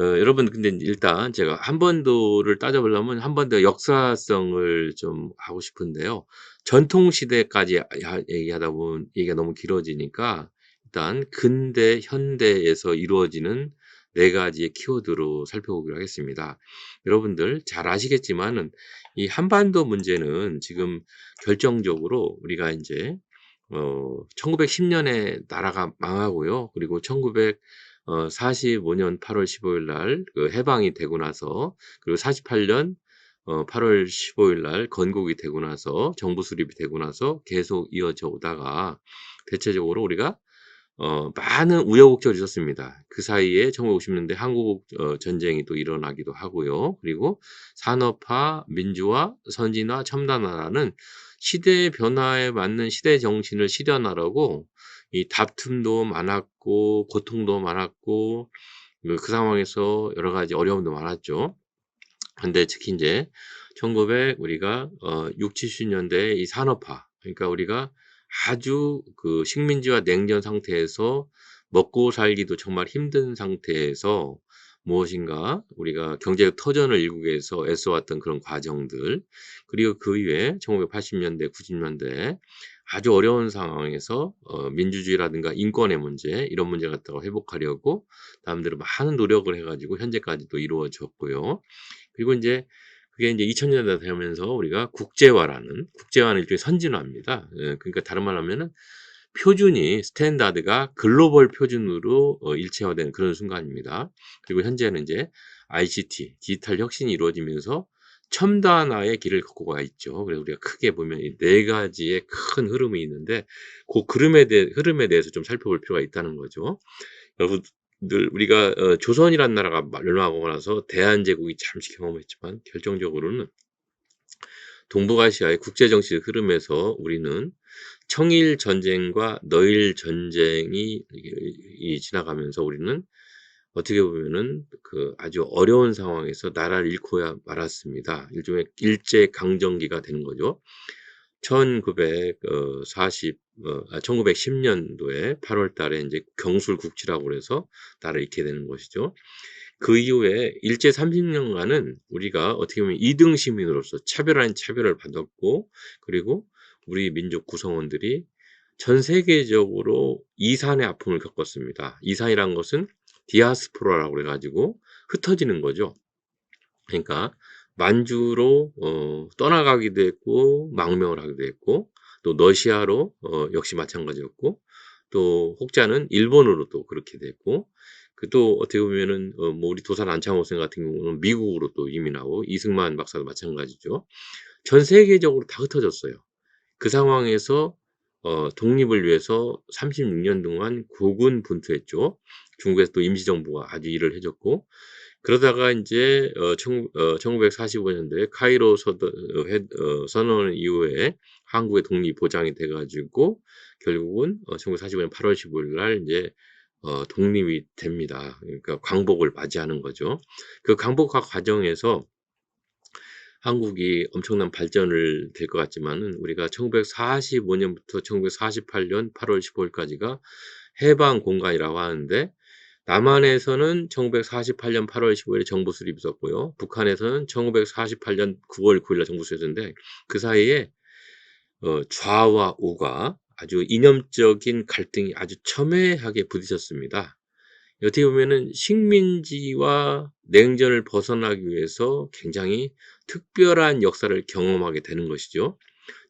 어 여러분 근데 일단 제가 한반도를 따져보려면 한반도 역사성을 좀 하고 싶은데요. 전통 시대까지 하 얘기하다 보면 얘기가 너무 길어지니까 일단 근대, 현대에서 이루어지는 4 가지의 키워드로 살펴보기로 하겠습니다. 여러분들 잘 아시겠지만은 이 한반도 문제는 지금 결정적으로 우리가 인제 어 1910 년에 나라가 망하고요. 그리고 1900 어 45년 8월 15일 날 그 해방이 되고 나서 그리고 48년 어 8월 15일 날 건국이 되고 나서 정부 수립이 되고 나서 계속 이어져 오다가 대체적으로 우리가 어 많은 우여곡절이 있었습니다. 그 사이에 1950 년대 한국 어 전쟁이 또 일어나기도 하고요. 그리고 산업화, 민주화, 선진화, 첨단화라는 시대의 변화에 맞는 시대 정신을 실현하라고 이 다툼도 많았고 고통도 많았고 그그 상황에서 여러 가지 어려움도 많았죠. 근데 특히 인제 1900 우리가 어60-70 년대의 이 산업화 그러니까 우리가 아주 그 식민지와 냉전 상태에서 먹고 살기도 정말 힘든 상태에서 무엇인가 우리가 경제적 터전을 위해서 애써왔던 그런 과정들 그리고 그 이후에 1980 년대 90 년대 아주 어려운 상황에서 어 민주주의라든가 인권의 문제 이런 문제 갖다가 회복하려고 나름대로 많은 노력을 해 가지고 현재까지도 이루어졌고요. 그리고 인제 그게 인제 2000 년대 되면서 우리가 국제화라는 국제화는 일종의 선진화입니다. 예 그러니까 다른 말로 하면은 표준이 스탠다드가 글로벌 표준으로 어 일체화되는 그런 순간입니다. 그리고 현재는 인제 ICT 디지털 혁신이 이루어지면서 첨단화의 길을 걷고 가 있죠. 그래서 우리가 크게 보면 이 네 가지의 큰 흐름이 있는데 고 흐름에 대해 흐름에 대해서 좀 살펴볼 필요가 있다는 거죠. 여러분들 우리가 어 조선이란 나라가 멸망하고 나서 대한제국이 잠시 경험했지만 결정적으로는 동북아시아의 국제 정치의 흐름에서 우리는 청일 전쟁과 너일 전쟁이 지나가면서 우리는 어떻게 보면은 그 아주 어려운 상황에서 나라를 잃고야 말았습니다. 일종의 일제 강점기가 되는 거죠. 1900어40어아1910 년도에 8월 달에 인제 경술국치라고 그래서 나라를 잃게 되는 것이죠. 그 이후에 일제 30 년간은 우리가 어떻게 보면 2등 시민으로서 차별 아닌 차별을 받았고 그리고 우리 민족 구성원들이 전 세계적으로 이산의 아픔을 겪었습니다. 이산이란 것은 디아스포라라고 그래 가지고 흩어지는 거죠. 그러니까 만주로 어 떠나가기도 했고 망명을 하기도 했고 또 러시아로 어 역시 마찬가지였고 또 혹자는 일본으로 또 그렇게 됐고 그 또 어떻게 보면은 어 뭐 우리 도산 안창호 선생 같은 경우는 미국으로 또 이민하고 이승만 박사도 마찬가지죠. 전 세계적으로 다 흩어졌어요. 그 상황에서 어 독립을 위해서 36년 동안 고군 분투했죠. 중국에서 또 임시정부가 아주 일을 해 줬고 그러다가 인제 어 청 어 1945 년도에 카이로 서더 어회어 선언 이후에 한국의 독립이 보장이 돼 가지고 결국은 어 1945년 8월 15일날 인제 어 독립이 됩니다. 그러니까 광복을 맞이하는 거죠. 그 광복화 과정에서 한국이 엄청난 발전을 될 것 같지만은 우리가 1945 년부터 1948년 8월 15 일까지가 해방 공간이라고 하는데 남한에서는 1948년 8월 15일에 정부 수립이 있었고요. 북한에서는 1948년 9월 9 일날 정부 수립했는데 그 사이에 어 좌와 우가 아주 이념적인 갈등이 아주 첨예하게 부딪혔습니다. 어떻게 보면은 식민지와 냉전을 벗어나기 위해서 굉장히 특별한 역사를 경험하게 되는 것이죠.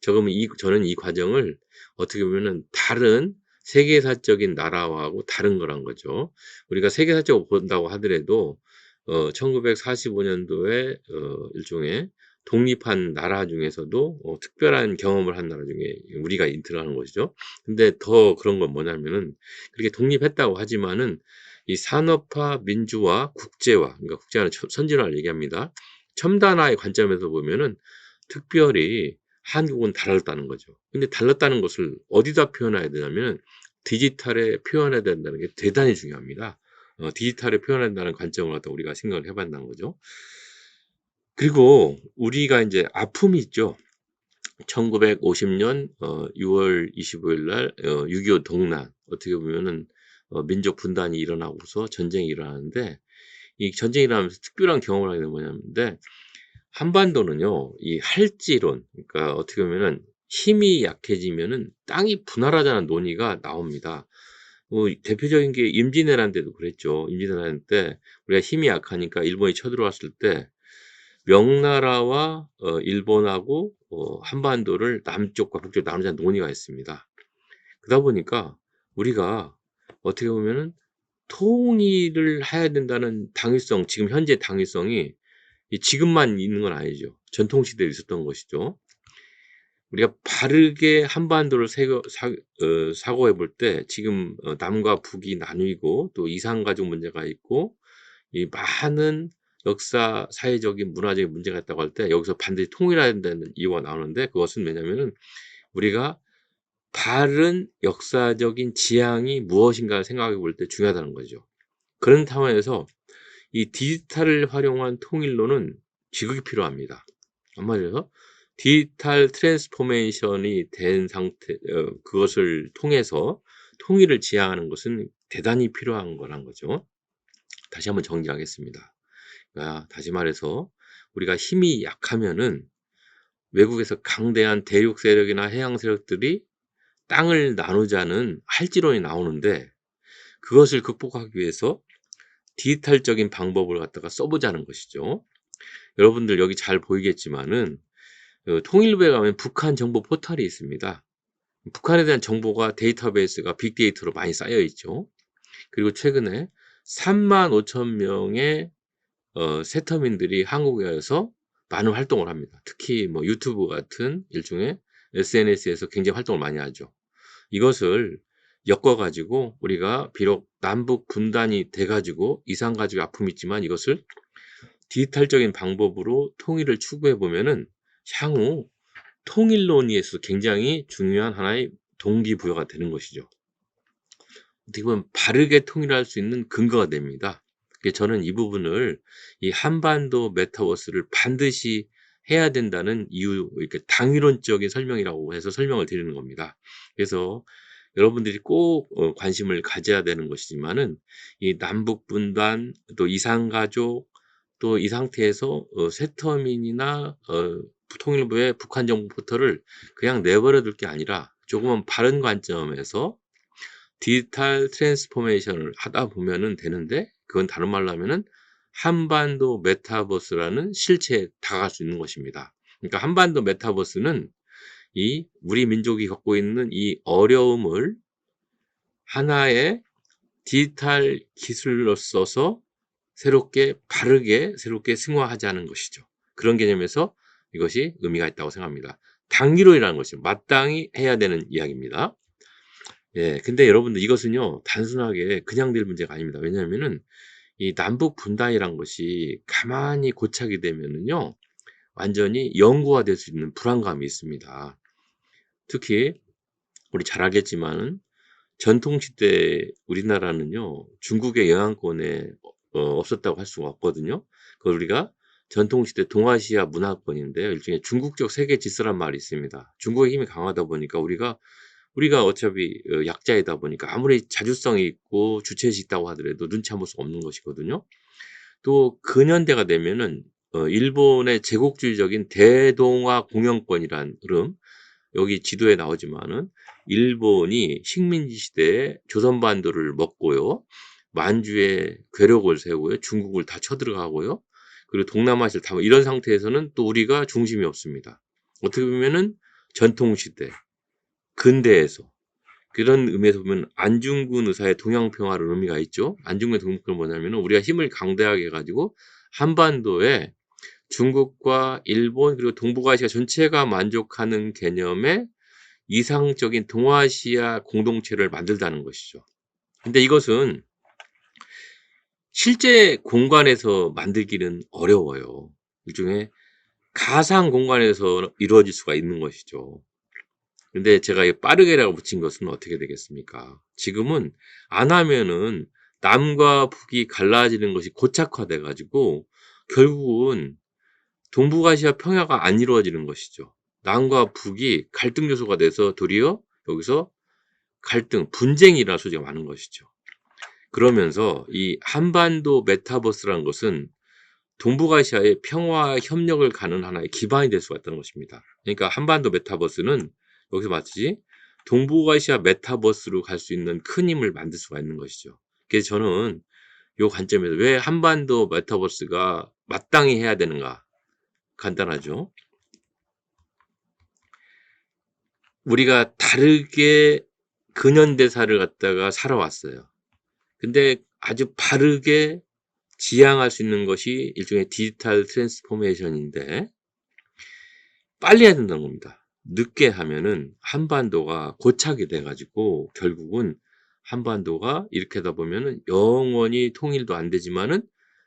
저 그러면 이 저는 이 과정을 어떻게 보면은 다른 세계사적인 나라하고 다른 거란 거죠. 우리가 세계사적으로 본다고 하더라도 어 1945 년도에 어 일종의 독립한 나라 중에서도 어 특별한 경험을 한 나라 중에 우리가 들어가는 것이죠. 근데 더 그런 건 뭐냐면은 그렇게 독립했다고 하지만은 이 산업화, 민주화, 국제화 그러니까 국제화는 첨 선진화를 얘기합니다. 첨단화의 관점에서 보면은 특별히 한국은 달랐다는 거죠. 근데 달랐다는 것을 어디다 표현해야 되냐면은 디지털에 표현해야 된다는 게 대단히 중요합니다. 어 디지털에 표현한다는 관점을 갖다 우리가 생각을 해 봤다는 거죠. 그리고 우리가 인제 아픔이 있죠. 1950년 어 6월 25일 날어6.25 동란 어떻게 보면은 어 민족 분단이 일어나고서 전쟁이 일어나는데 이 전쟁이 일어나면서 특별한 경험을 하게 된 뭐냐면데 한반도는요. 이 할지론 그러니까 어떻게 보면은 힘이 약해지면은 땅이 분할하자는 논의가 나옵니다. 뭐 대표적인 게 임진왜란 때도 그랬죠. 임진왜란 때 우리가 힘이 약하니까 일본이 쳐들어왔을 때 명나라와 어 일본하고 어 한반도를 남쪽과 북쪽으로 나누자는 논의가 있습니다. 그러다 보니까 우리가 어떻게 보면은 통일을 해야 된다는 당위성 지금 현재 당위성이 이 지금만 있는 건 아니죠. 전통 시대에 있었던 것이죠. 우리가 바르게 한반도를 세거 사 어 사고해 볼 때 지금 어 남과 북이 나뉘고 또 이산 가족 문제가 있고 이 많은 역사 사회적인 문화적인 문제가 있다고 할 때 여기서 반드시 통일해야 된다는 이유가 나오는데 그것은 왜냐면은 우리가 바른 역사적인 지향이 무엇인가를 생각해 볼 때 중요하다는 거죠. 그런 차원에서 이 디지털을 활용한 통일론은 지극히 필요합니다. 한마디로 디지털 트랜스포메이션이 된 상태 어 그것을 통해서 통일을 지향하는 것은 대단히 필요한 거란 거죠. 다시 한번 정리하겠습니다. 그러니까 다시 말해서 우리가 힘이 약하면은 외국에서 강대한 대륙 세력이나 해양 세력들이 땅을 나누자는 할지론이 나오는데 그것을 극복하기 위해서 디지털적인 방법을 갖다가 써보자는 것이죠. 여러분들 여기 잘 보이겠지만은 그 통일부에 가면 북한 정보 포털이 있습니다. 북한에 대한 정보가 데이터베이스가 빅데이터로 많이 쌓여 있죠. 그리고 최근에 3만 5천 명의 어, 세터민들이 한국에 와서 많은 활동을 합니다. 특히 뭐 유튜브 같은 일종의 SNS에서 굉장히 활동을 많이 하죠. 이것을 엮어가지고 우리가 비록 남북 분단이 돼가지고 이상 가지고 아픔이 있지만 이것을 디지털적인 방법으로 통일을 추구해 보면은 향후 통일 논의에서 굉장히 중요한 하나의 동기부여가 되는 것이죠. 어떻게 보면 바르게 통일할 수 있는 근거가 됩니다. 저는 이 부분을 이 한반도 메타버스를 반드시 해야 된다는 이유, 이렇게 당위론적인 설명이라고 해서 설명을 드리는 겁니다. 그래서 여러분들이 꼭 어, 관심을 가져야 되는 것이지만은 이 남북 분단 또 이산가족 또 이 상태에서 어, 세터민이나 어, 통일부의 북한 정부 포털을 그냥 내버려 둘 게 아니라 조금은 바른 관점에서 디지털 트랜스포메이션을 하다 보면은 되는데 그건 다른 말로 하면은 한반도 메타버스라는 실체에 다가갈 수 있는 것입니다. 그러니까 한반도 메타버스는 이 우리 민족이 겪고 있는 이 어려움을 하나의 디지털 기술로 써서 새롭게 바르게 새롭게 승화하자는 것이죠. 그런 개념에서 이것이 의미가 있다고 생각합니다. 당기론이라는 것이 마땅히 해야 되는 이야기입니다. 예, 근데 여러분들 이것은요 단순하게 그냥 될 문제가 아닙니다. 왜냐하면은 이 남북 분단이란 것이 가만히 고착이 되면은요 완전히 영구화될 수 있는 불안감이 있습니다. 특히 우리 잘 알겠지만 전통시대 우리나라는요 중국의 영향권에 어, 없었다고 할 수가 없거든요. 그걸 우리가 전통시대 동아시아 문화권인데 일종의 중국적 세계 질서란 말이 있습니다. 중국의 힘이 강하다 보니까 우리가 우리가 어차피 어, 약자이다 보니까 아무리 자주성이 있고 주체의식 있다고 하더라도 눈치 안 볼 수가 없는 것이거든요. 또 근현대가 되면은 어, 일본의 제국주의적인 대동아 공영권이란 흐름 여기 지도에 나오지만은 일본이 식민지 시대에 조선반도를 먹고요. 만주에 괴력을 세우고요. 중국을 다 쳐들어가고요. 그리고 동남아시아를 다 이런 상태에서는 또 우리가 중심이 없습니다. 어떻게 보면은 전통시대, 근대에서 그런 의미에서 보면 안중근 의사의 동양 평화를 의미가 있죠. 안중근 동양평화는 뭐냐면 우리가 힘을 강대하게 해가지고 한반도에 중국과 일본 그리고 동북아시아 전체가 만족하는 개념의 이상적인 동아시아 공동체를 만들다는 것이죠. 근데 이것은 실제 공간에서 만들기는 어려워요. 일종의 가상 공간에서 이루어질 수가 있는 것이죠. 근데 제가 이 빠르게라고 붙인 것은 어떻게 되겠습니까? 지금은 안 하면은 남과 북이 갈라지는 것이 고착화돼 가지고 결국은 동북아시아 평화가 안 이루어지는 것이죠. 남과 북이 갈등 요소가 돼서 도리어 여기서 갈등, 분쟁이라 소지가 많은 것이죠. 그러면서 이 한반도 메타버스라는 것은 동북아시아의 평화와 협력을 가는 하나의 기반이 될 수가 있다는 것입니다. 그러니까 한반도 메타버스는 여기서 마치 동북아시아 메타버스로 갈 수 있는 큰 힘을 만들 수가 있는 것이죠. 그래서 저는 요 관점에서 왜 한반도 메타버스가 마땅히 해야 되는가? 간단하죠. 우리가 다르게 근현대사를 갖다가 살아왔어요. 근데 아주 바르게 지향할 수 있는 것이 일종의 디지털 트랜스포메이션인데 빨리 해야 된다는 겁니다. 늦게 하면은 한반도가 고착이 돼가지고 결국은 한반도가 이렇게 하다 보면은 영원히 통일도 안 되지만은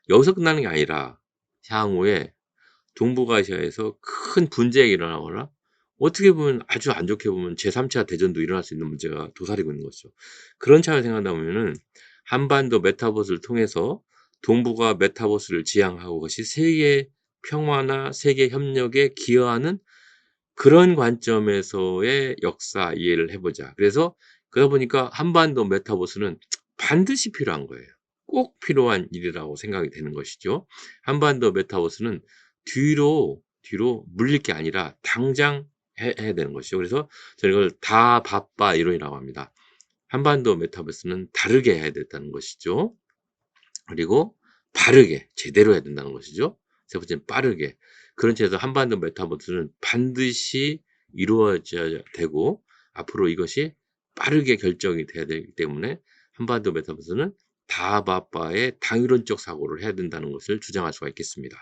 여기서 끝나는 게 아니라 향후에 동북아시아에서 큰 분쟁이 일어나거나 어떻게 보면 아주 안 좋게 보면 제3차 대전도 일어날 수 있는 문제가 도사리고 있는 거죠. 그런 차를 생각하다 보면은 한반도 메타버스를 통해서 동북아 메타버스를 지향하고 그것이 세계 평화나 세계 협력에 기여하는 그런 관점에서의 역사 이해를 해보자. 그래서 그러다 보니까 한반도 메타버스는 반드시 필요한 거예요. 꼭 필요한 일이라고 생각이 되는 것이죠. 한반도 메타버스는 뒤로 뒤로 물릴 게 아니라 당장 해, 해야 되는 것이죠. 그래서 저는 이걸 다 바빠 이론이라고 합니다. 한반도 메타버스는 다르게 해야 된다는 것이죠. 그리고 바르게 제대로 해야 된다는 것이죠. 세 번째는 빠르게. 그런 채에서 한반도 메타버스는 반드시 이루어져야 되고 앞으로 이것이 빠르게 결정이 돼야 되기 때문에 한반도 메타버스는 다바빠의 당위론적 사고를 해야 된다는 것을 주장할 수가 있겠습니다.